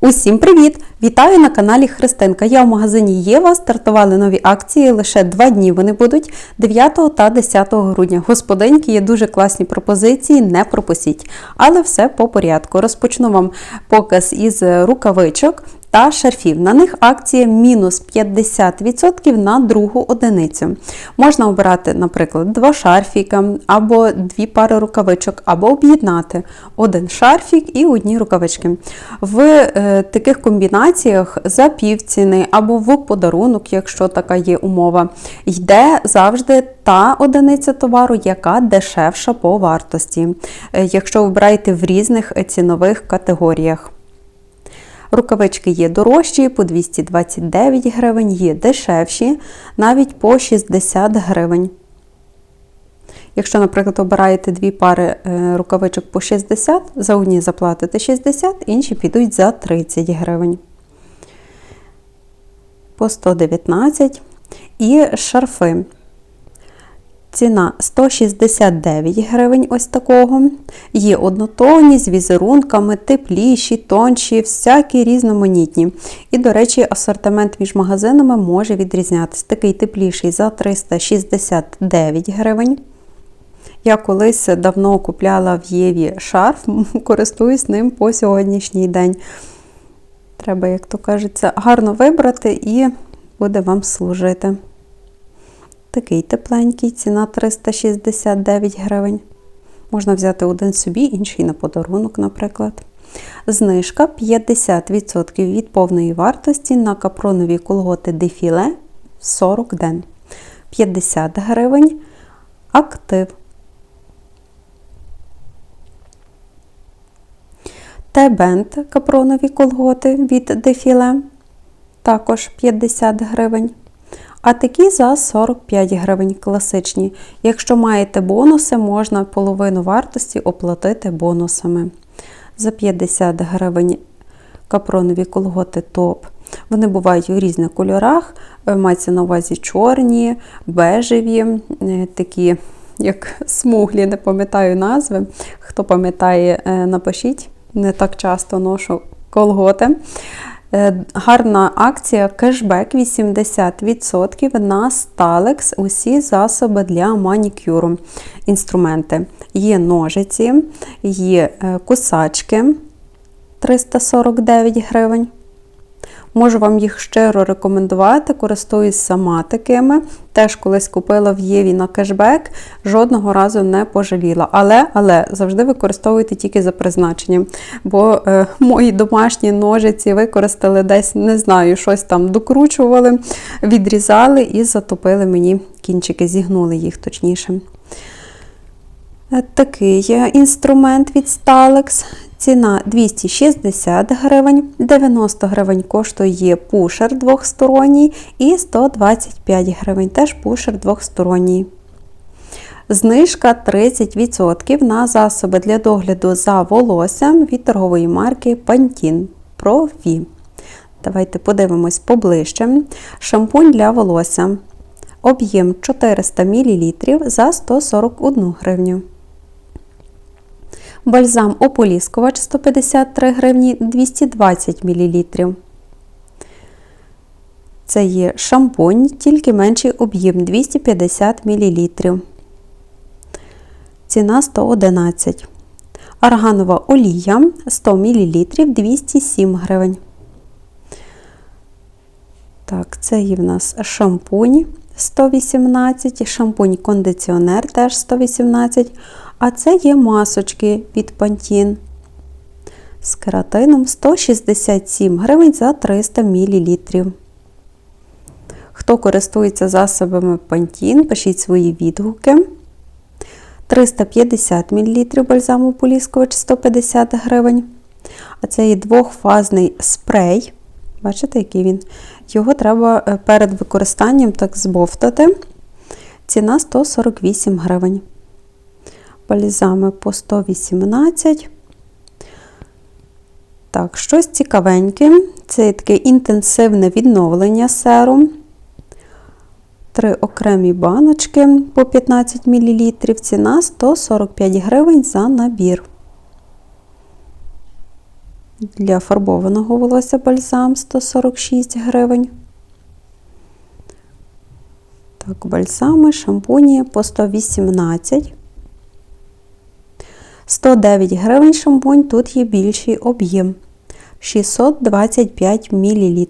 Усім привіт! Вітаю на каналі Христинка. Я в магазині Єва. Стартували нові акції. Лише два дні вони будуть 9 та 10 грудня. Господинки є дуже класні пропозиції, не пропустіть. Але все по порядку. Розпочну вам показ із рукавичок та шарфів. На них акція мінус 50% на другу одиницю. Можна обирати, наприклад, два шарфіка, або дві пари рукавичок, або об'єднати один шарфік і одні рукавички. В е, таких комбінаціях за півціни або в подарунок, якщо така є умова, йде завжди та одиниця товару, яка дешевша по вартості, е, якщо обираєте в різних цінових категоріях. Рукавички є дорожчі, по 229 гривень, є дешевші, навіть по 60 гривень. Якщо, наприклад, обираєте дві пари е, рукавичок по 60, за одні заплатите 60, інші підуть за 30 гривень. По 119 і шарфи. Ціна 169 гривень ось такого. Є однотонні з візерунками, тепліші, тонші, всякі різноманітні. І, до речі, асортимент між магазинами може відрізнятися. Такий тепліший за 369 гривень. Я колись давно купляла в Єві шарф, користуюсь ним по сьогоднішній день. Треба, як то кажеться, гарно вибрати і буде вам служити. Такий тепленький, ціна 369 гривень. Можна взяти один собі, інший на подарунок, наприклад. Знижка 50% від повної вартості на капронові колготи дефіле 40 ден. 50 гривень. Актив. Т-бенд капронові колготи від дефіле. Також 50 гривень. А такі за 45 гривень класичні. Якщо маєте бонуси, можна половину вартості оплатити бонусами. За 50 гривень капронові колготи топ. Вони бувають у різних кольорах, е, мається на увазі чорні, бежеві, е, такі, як смуглі, не пам'ятаю назви. Хто пам'ятає, е, напишіть, не так часто ношу колготи. Е, гарна акція кешбек 80% на Stalex усі засоби для манікюру. Інструменти. Є ножиці, є е, кусачки 349 гривень. Можу вам їх щиро рекомендувати, користуюсь сама такими. Теж колись купила в Єві на кешбек, жодного разу не пожаліла. Але але завжди використовуйте тільки за призначенням. Бо е, мої домашні ножиці використали десь, не знаю, щось там докручували, відрізали і затопили мені кінчики, зігнули їх точніше. Е, такий інструмент від Stalex. Ціна 260 гривень, 90 гривень коштує пушер двохсторонній і 125 гривень теж пушер двохсторонній. Знижка 30% на засоби для догляду за волоссям від торгової марки Pantene Pro V. Давайте подивимось поближче. Шампунь для волосся. Об'єм 400 мл за 141 гривню. Бальзам ополіскувач 153 гривні 220 мл. Це є шампунь, тільки менший об'єм 250 мл. Ціна 111. Арганова олія 100 мл 207 гривень. Так, це є в нас шампунь 118, шампунь-кондиціонер теж 118. А це є масочки від Pantene з кератином 167 гривень за 300 мл. Хто користується засобами Pantene, пишіть свої відгуки. 350 мл бальзаму поліскувач 150 гривень. А це є двохфазний спрей. Бачите, який він? Його треба е, перед використанням так збовтати. Ціна 148 гривень бальзами по 118. Так, щось цікавеньке. Це таке інтенсивне відновлення серум. Три окремі баночки по 15 мл. Ціна 145 гривень за набір. Для фарбованого волосся бальзам 146 гривень. Так, бальзами, шампуні по 118. 109 гривень шампунь, тут є більший об'єм 625 мл.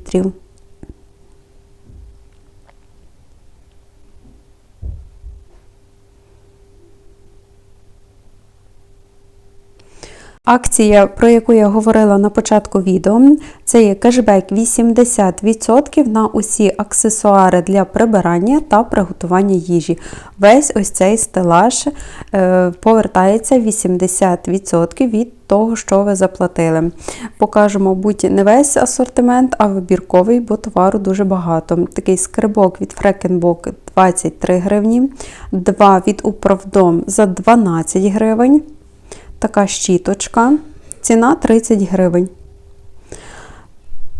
Акція, про яку я говорила на початку відео, це є кешбек 80% на усі аксесуари для прибирання та приготування їжі. Весь ось цей стелаж е, повертається 80% від того, що ви заплатили. Покажу, мабуть, не весь асортимент, а вибірковий, бо товару дуже багато. Такий скрибок від Фрекенбок 23 гривні, 2 від Управдом за 12 гривень така щіточка. Ціна 30 гривень.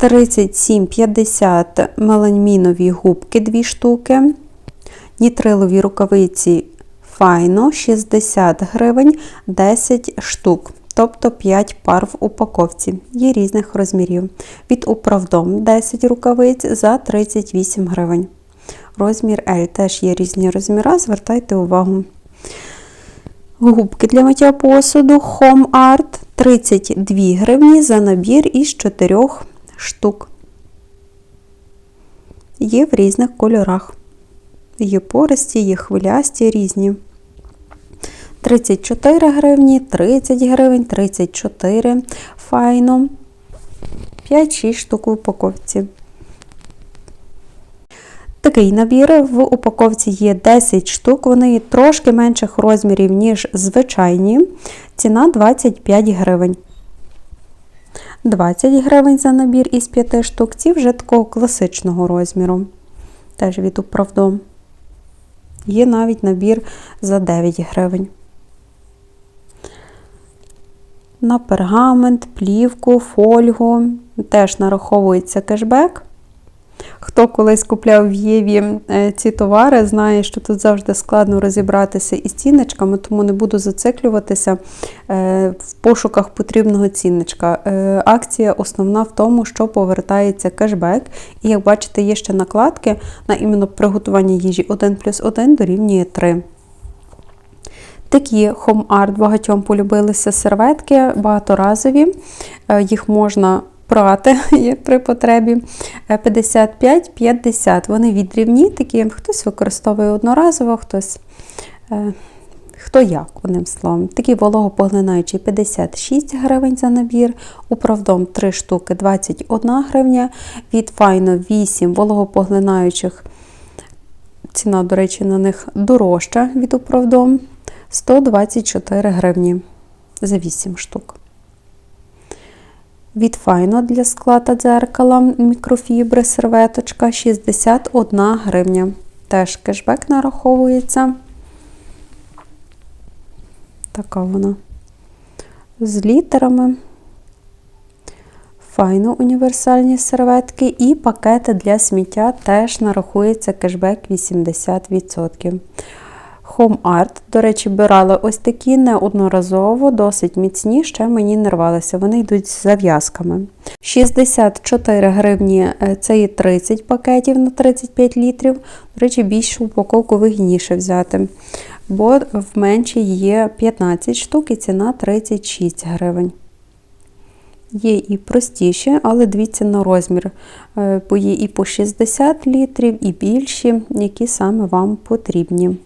37,50 меламінові губки 2 штуки. Нітрилові рукавиці файно 60 гривень 10 штук. Тобто 5 пар в упаковці. Є різних розмірів. Від управдом 10 рукавиць за 38 гривень. Розмір L теж є різні розміри, звертайте увагу. Губки для миття посуду Home Art 32 гривні за набір із 4 штук. Є в різних кольорах. Є пористі, є хвилясті різні. 34 гривні, 30 гривень, 34 файно. 5-6 штук в упаковці. Такий набір в упаковці є 10 штук, вони трошки менших розмірів, ніж звичайні. Ціна 25 гривень. 20 гривень за набір із 5 штук. Ці вже такого класичного розміру. Теж від управдом. Є навіть набір за 9 гривень. На пергамент, плівку, фольгу. Теж нараховується кешбек. Хто колись купляв в Єві е, ці товари, знає, що тут завжди складно розібратися із цінничками, тому не буду зациклюватися е, в пошуках потрібного цінничка. Е, акція основна в тому, що повертається кешбек. І як бачите, є ще накладки на іменно приготування їжі 1 плюс 1 дорівнює 3. Такі Art багатьом полюбилися серветки, багаторазові. Їх можна прати при потребі 55-50. Е, Вони відрівні, такі, хтось використовує одноразово, хтось. Е, хто як, одним словом. Такі вологопоглинаючі 56 гривень за набір, управдом 3 штуки 21 гривня, від файно 8 вологопоглинаючих, ціна, до речі, на них дорожча від управдом 124 гривні за 8 штук. Від файно для скла та дзеркала мікрофібри серветочка 61 гривня. Теж кешбек нараховується. Така вона. З літерами. Файно універсальні серветки і пакети для сміття теж нарахується кешбек 80%. Home Art, до речі, бирала ось такі неодноразово, досить міцні, ще мені не рвалися. Вони йдуть з зав'язками. 64 гривні це є 30 пакетів на 35 літрів. До речі, більшу упаковку вигідніше взяти. Бо в меншій є 15 штук і ціна 36 гривень. Є і простіші, але дивіться на розмір. Е, бо є і по 60 літрів, і більші, які саме вам потрібні.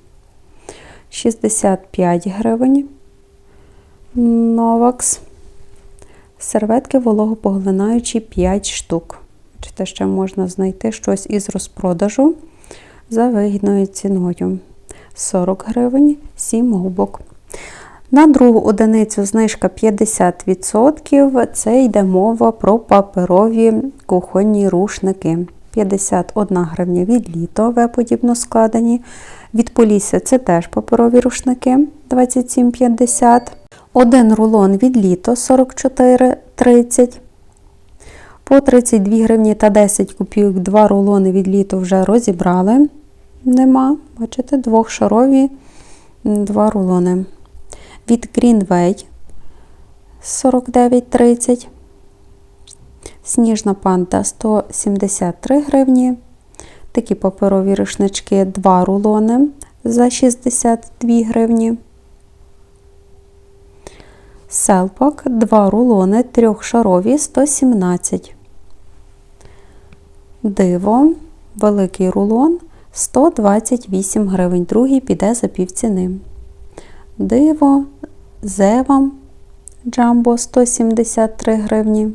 65 гривень. Новакс. Серветки вологопоглинаючі 5 штук. Бачите, ще можна знайти щось із розпродажу за вигідною ціною. 40 гривень, 7 губок. На другу одиницю знижка 50%. Це йде мова про паперові кухонні рушники. 51 гривня від літо, В-подібно складені. Від Полісся це теж паперові рушники 27,50. Один рулон від літо 44,30. По 32 гривні та 10 копійок два рулони від літо вже розібрали. Нема, бачите, двохшарові два рулони. Від Greenway 49,30. Сніжна панда 173 гривні. Такі паперові рушнички 2 рулони за 62 гривні. Селпак 2 рулони трьохшарові 117. Диво, великий рулон 128 гривень. Другий піде за півціни. Диво, зева, джамбо 173 гривні.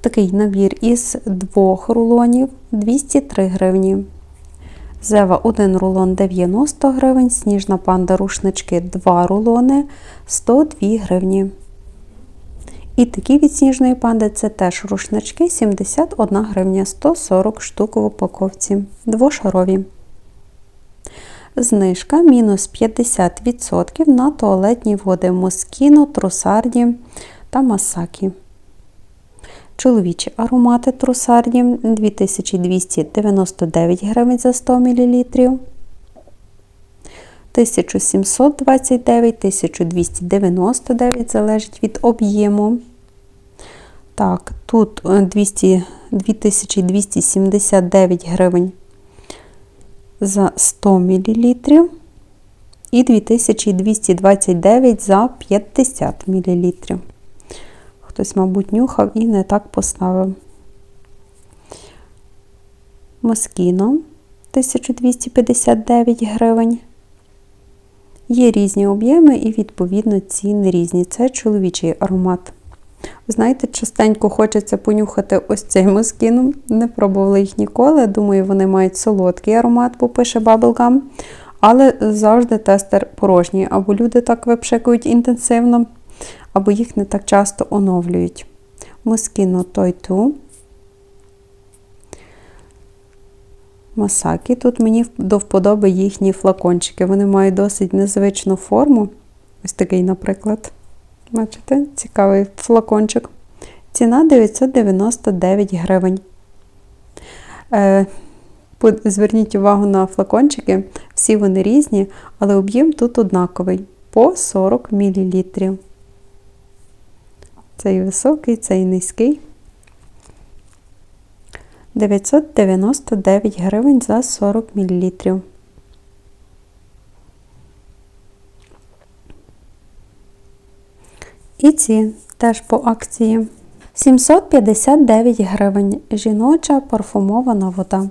Такий набір із двох рулонів 203 гривні. Зева 1 рулон 90 гривень, сніжна панда рушнички 2 рулони 102 гривні. І такі від сніжної панди це теж рушнички 71 гривня 140 штук в упаковці. Двошарові. Знижка мінус 50% на туалетні води Москіно, Трусарді та Масакі. Чоловічі аромати Трусарді 2299 гривень за 100 мл. 1729, 1299 залежить від об'єму. Так, тут 200, 2279 гривень за 100 мл і 2229 за 50 мл. Хтось, мабуть, нюхав і не так поставив. Москіно 1259 гривень. Є різні об'єми і, відповідно, ціни різні. Це чоловічий аромат. Знаєте, частенько хочеться понюхати ось цей москіном. Не пробувала їх ніколи. Думаю, вони мають солодкий аромат, бо пише Bubblegum. Але завжди тестер порожній. Або люди так випшикують інтенсивно, або їх не так часто оновлюють. Москіно той ту. Масакі. Тут мені до вподоби їхні флакончики. Вони мають досить незвичну форму. Ось такий, наприклад. Бачите, цікавий флакончик. Ціна 999 гривень. Е, Зверніть увагу на флакончики, всі вони різні, але об'єм тут однаковий по 40 мл. Цей високий, цей низький. 999 гривень за 40 мл. І ці теж по акції. 759 гривень. Жіноча парфумована вода.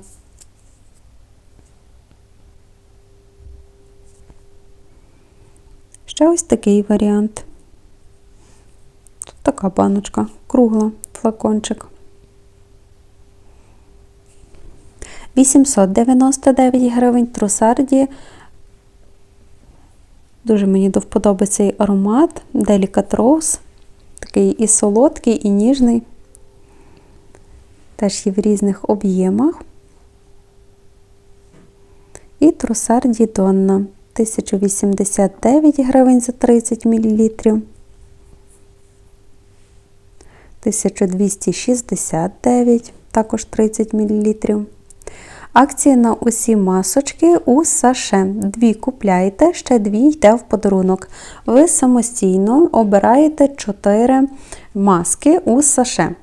Ще ось такий варіант. Така баночка, кругла, флакончик. 899 гривень трусарді. Дуже мені до цей аромат Delicate Rose. Такий і солодкий, і ніжний. Теж є в різних об'ємах. І трусарді Донна 1089 гривень за 30 мл. 1269, також 30 мл. Акції на усі масочки у саше. Дві купляєте, ще дві йде в подарунок. Ви самостійно обираєте 4 маски у саше.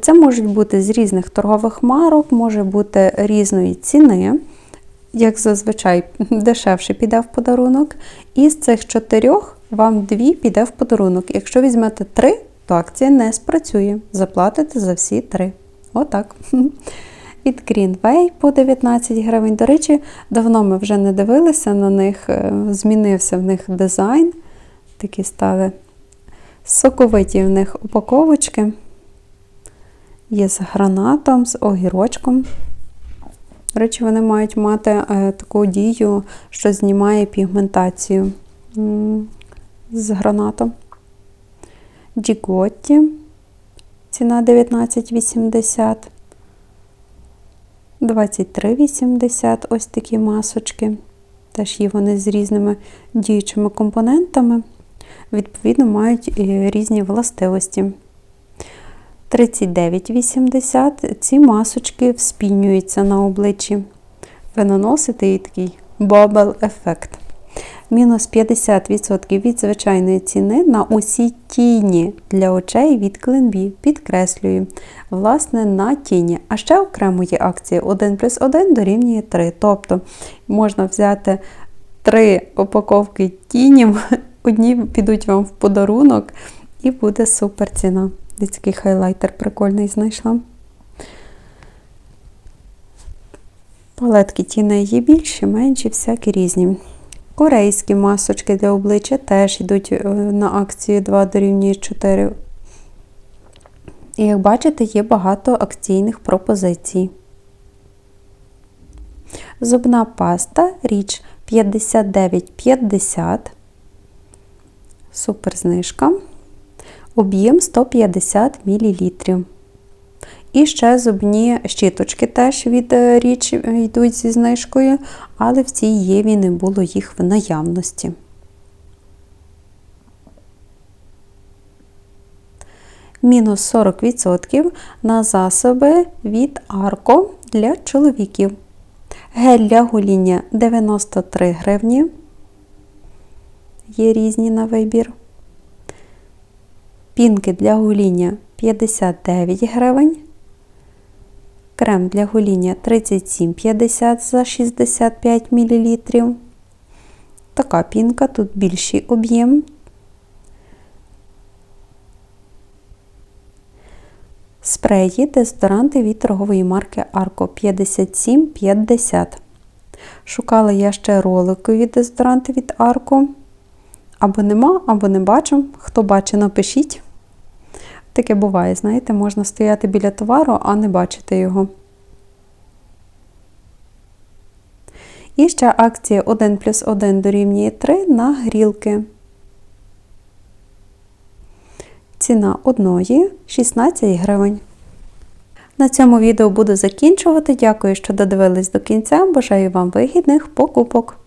Це можуть бути з різних торгових марок, може бути різної ціни. Як зазвичай, дешевше піде в подарунок. І з цих чотирьох вам дві піде в подарунок. Якщо візьмете три, акція не спрацює. Заплатите за всі три. Отак. Від Greenway по 19 гривень. До речі, давно ми вже не дивилися на них, е, змінився в них дизайн. Такі стали соковиті в них упаковочки. Є з гранатом, з огірочком. До речі, вони мають мати е, таку дію, що знімає пігментацію з гранатом. Діготті. Ціна 19,80. 23,80 ось такі масочки. Теж є вони з різними діючими компонентами. Відповідно, мають різні властивості. 39,80 ці масочки вспінюються на обличчі. Ви наносите і такий бобл ефект. Мінус 50% від звичайної ціни на усі тіні для очей від Кленбі. Підкреслюю. Власне, на тіні. А ще окремо є акції 1 плюс 1 дорівнює 3. Тобто можна взяти 3 упаковки тінів, одні підуть вам в подарунок, і буде супер ціна. Десь такий хайлайтер прикольний знайшла. Палетки тіней є більші, менші, всякі різні. Корейські масочки для обличчя теж йдуть е, на акції 2 дорівнює 4. І як бачите, є багато акційних пропозицій. Зубна паста річ 59,50. Супер знижка. Об'єм 150 мл. І ще зубні щіточки теж від е, річ йдуть зі знижкою, але в цій єві не було їх в наявності. Мінус 40% на засоби від Арко для чоловіків. Гель для гоління 93 гривні. Є різні на вибір. Пінки для гоління 59 гривень. Крем для гоління 37,50 за 65 мл. Така пінка, тут більший об'єм. Спреї, дезодоранти від торгової марки Arco 57,50. Шукала я ще роликові дезодоранти від Arco. Або нема, або не бачу. Хто бачить, напишіть. Таке буває, знаєте, можна стояти біля товару, а не бачити його. І ще акція 1 плюс 1 дорівнює 3 на грілки. Ціна одної 16 гривень. На цьому відео буду закінчувати. Дякую, що додивились до кінця. Бажаю вам вигідних покупок!